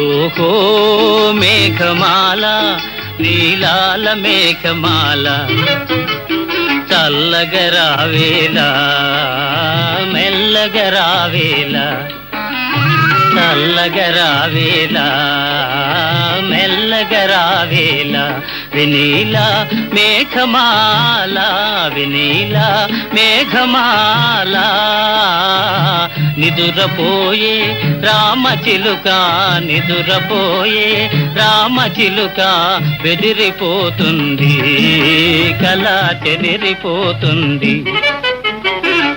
ఓహో మేఘమాల నీలాల మేఘమాల చల్లగరావేలా మెల్లగరావేలా చల్లగరావేలా మెల్లగరావేలా వినీలా మేఘమాల వినీలా మేఘమాలా. నిదురపోయే రామచిలుక నిదురపోయే రామచిలుక బెదిరిపోతుంది కళ చెదిరిపోతుంది.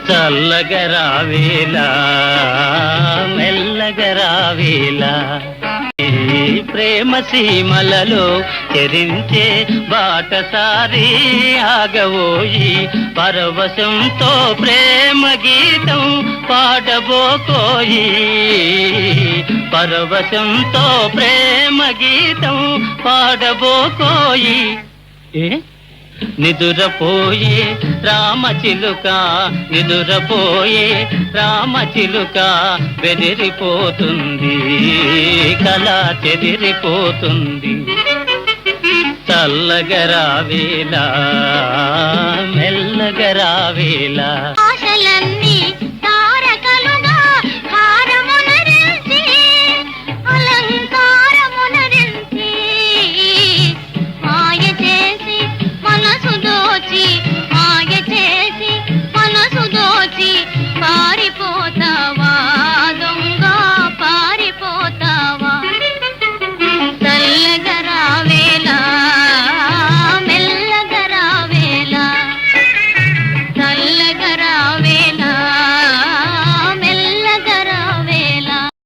చల్లగరావేలా మెల్లగరావేలా ప్రేమ సీమలలో చెరించే బాటసారి ఆగవోయి పరవశంతో ప్రేమ గీతం పాడబోకోయి. పరవశంతో ప్రేమ గీతం పాడబోకోయి. ఏ? నిదురపోయే రామచిలుక నిదురపోయే రామచిలుక బెదిరిపోతుంది. కళ చెదిరిపోతుంది. చల్లగరావేలా మెల్లగరావేలా